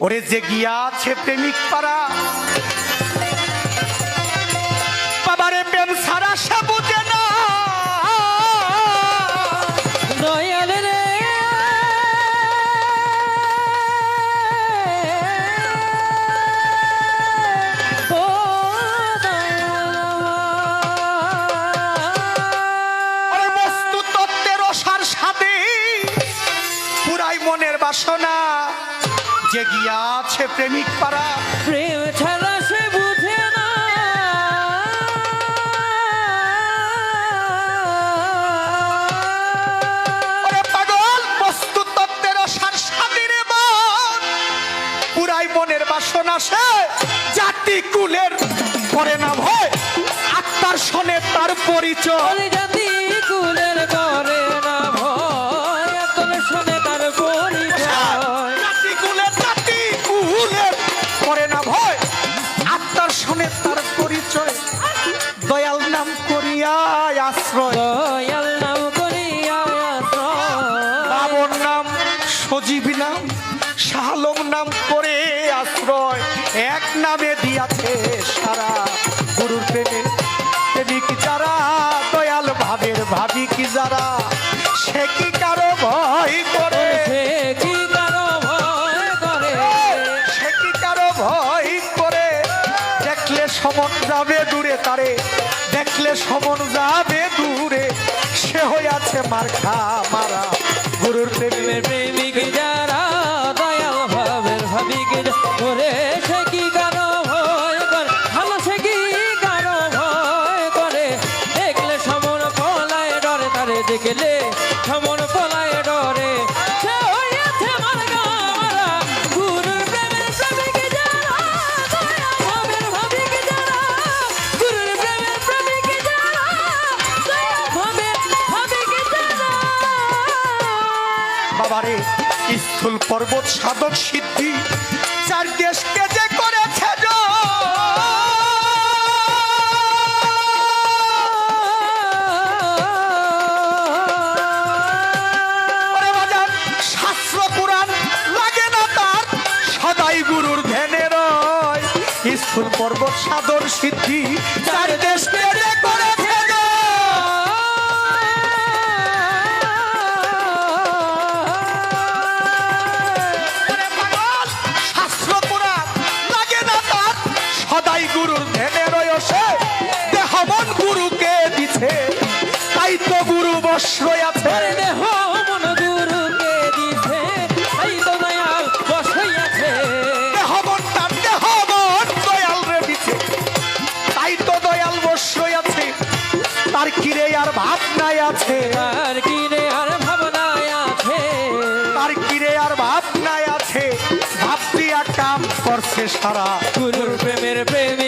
ওরে যে গিয়াছে প্রেমিক পারা যে গিয়াছে প্রেমিক পারা প্রেম ছাড়া সে বুঝে না। পাগল বস্তু তত্ত্বের অসার সাথে মন পুরাই মনের বাসনা সে জাতি কুলের করে না ভয়। আত্মার শোনে তার পরিচয়। জাতি কুলের আশ্রয়। নাম সজীব নাম শালম নাম করে আশ্রয়। এক নামে দিয়াছে সারা গুরুর প্রেমে। প্রেমিক যারা দয়াল ভাবের যারা সে কি ভয় সে কি কারও ভয় করে? সে কি কারও ভয় করে? দেখলে সমন যাবে দূরে তারে দেখলে সমন যাবে দূরে। সে হইয়াছে মার্খা মারা। গুরুর প্রেমে প্রেমিক যারা, দয়াল ভাবের ভাবিক করে সে কি কারও ভয় করে? ভালো সে কি কারও ভয় করে? দেখলে সমর পলায় ডরে, তারে দেখলে বাবারে স্থূল পর্বত সাধক সিদ্ধি চার দেশকে যে করেছে শাস্ত্র পুরাণ লাগে না সদাই গুরুর পর্বত সাধন সিদ্ধি চার দেশকে বস্রয় আছে। তার কিরে আর ভাবনায় আছে? তার আর ভাবনায় আছে। তার কিরে আর ভাবনায় আছে? ভাবতিয়া কাম করছে সারা। গুরুর প্রেমের প্রেমিক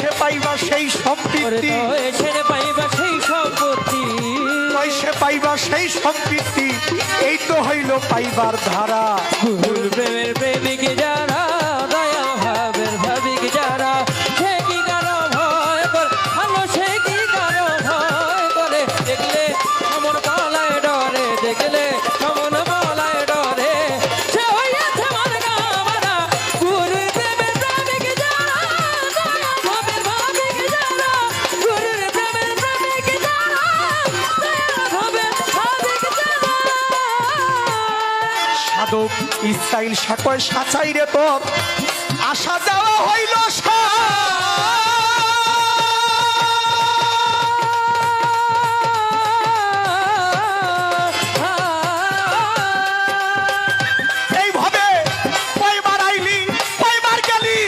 সে পাইবা সেই সম্পৃক্তি ছেড়ে পাইবা সেই সম্পত্তি। সে পাইবা সেই সম্পৃক্তি এই তো হইল পাইবার ধারা। প্রেমের প্রেমিকে যারা ইসরাইল সাকয় সাচাই রে তোর আসা যাওয়া হইল এইভাবে কয়বার আইলি কয়বার গেলি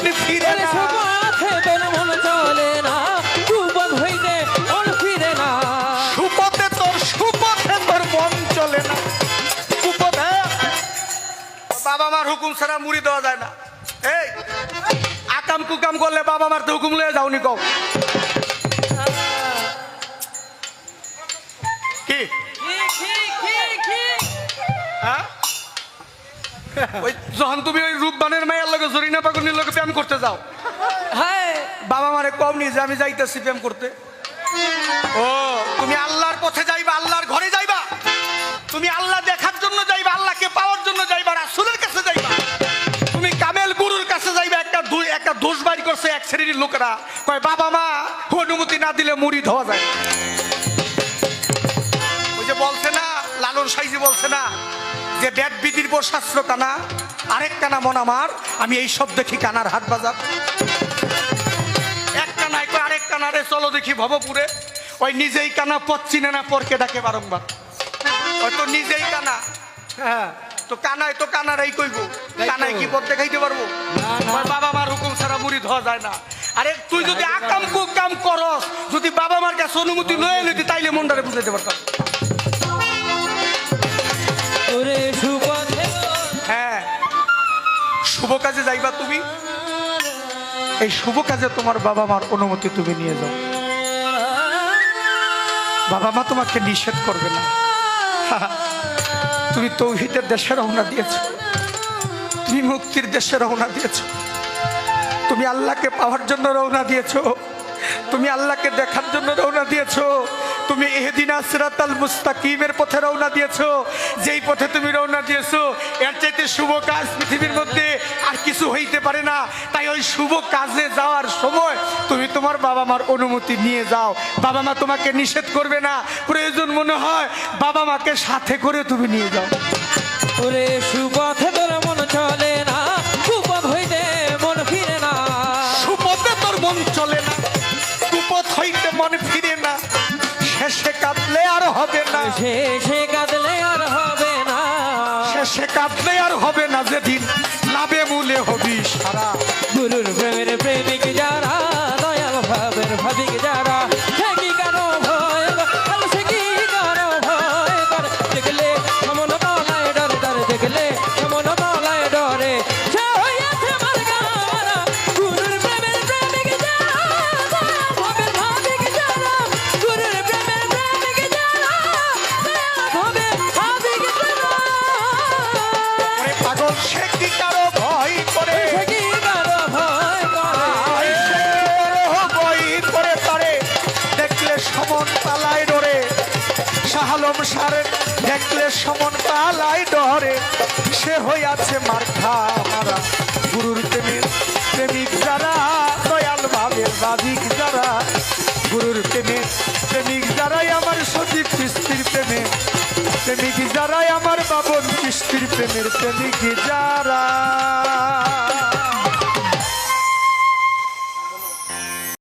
মন ফিরে না। তোর মন চলে না। সুপথ হইতে মন ফিরে না। সুপথে তোর সুপথে তোর মন চলে না। বাবা মার হুকুম ছাড়া মুড়ি দেওয়া যায় না। এই আকাম কুকাম করলে বাবা মার তো হুকুম লয়ে যাওনি কও। কি? ওই যখন তুমি ওই রূপবানের মায়ের লগে জরিনা পাকুনির লগে প্রেম করতে যাও হ্যাঁ। বাবা মারে কম নিয়ে যে আমি যাইতেছি প্রেম করতে। ও তুমি আল্লাহর পথে যাইবা আল্লাহর ঘরে যাইবা। তুমি আল্লাহ দেখার জন্য যাইবা আল্লাহকে পাওয়ার জন্য যাইবা রাসূলের কাছে যাইবা। তুমি কামেল গুরুর কাছে যাইবা একটা দুই একটা দোষ বাড়ি করছে এক শ্রেণির লোকেরা। কয় বাবা মা অনুমতি না দিলে মুড়ি ধোয়া যায় যে ব্যাট বিধির শাস্ত্র কানা আরেক কানা মন আমার আমি এই সব দেখি কানার হাট বাজার এক কানায় আরেক কানারে চলো দেখি ভবপুরে। ওই নিজেই কানা পথ চিনে না পরকে ডাকে বারংবার। ওই তো নিজেই কানা। হ্যাঁ। তো কানায় তো কানারাই কইব। কানায় কি পথ দেখাইতে পারব? বাবা মার হুকুম ছাড়া মুড়ি ধোয়া যায় না। আরে তুই যদি আকাম কুকাম করস যদি বাবা মার কাছে অনুমতি লয়ে লইতি তাইলে মনটারে বুঝাইতে পারতাম। হ্যাঁ। শুভ কাজে যাইবা তুমি? এই শুভ কাজে তোমার বাবা মার অনুমতি তুমি নিয়ে যাও। বাবা মা তোমাকে নিষেধ করবে না। তুমি তৌহিদের দেশে রওনা দিয়েছ। তুমি মুক্তির দেশে রওনা দিয়েছ। তুমি আল্লাহকে পাওয়ার জন্য রওনা দিয়েছ। তুমি আল্লাহকে দেখার জন্য রওনা দিয়েছ। তুমি এহদিন আসরাতাল মুস্তাকিমের পথে রওনা দিয়েছ। যেই পথে তুমি রওনা দিয়েছ, এর চাইতে শুভ কাজ পৃথিবীর মধ্যে আর কিছু হইতে পারে না। তাই ওই শুভ কাজে যাওয়ার সময় তুমি তোমার বাবা মার অনুমতি নিয়ে যাও। বাবা মা তোমাকে নিষেধ করবে না। প্রয়োজন মনে হয় বাবা মাকে সাথে করে তুমি নিয়ে যাও। সুপথে কাঁদলে আর হবে না। শেষে কাঁদলে আর হবে না। শেষে কাঁদলে আর হবে না যেদিন লাভে মূলে হবি। সে কি কারও ভয় করে? দেখলে সমন পালায় ডরে। শাহালম সারে দেখলে সমন পালায় ডরে। সে হইয়াছে মার্খা মারা। গুরুর প্রেমিক প্রেমিক যারা দয়াল ভাবের বাদিক যারা। গুরুর প্রেমিক প্রেমিক যারাই আমার সজীব কিস্তির প্রেমে। প্রেমিক যারাই আমার বাবন কিস্তির প্রেমের প্রেমিক যারা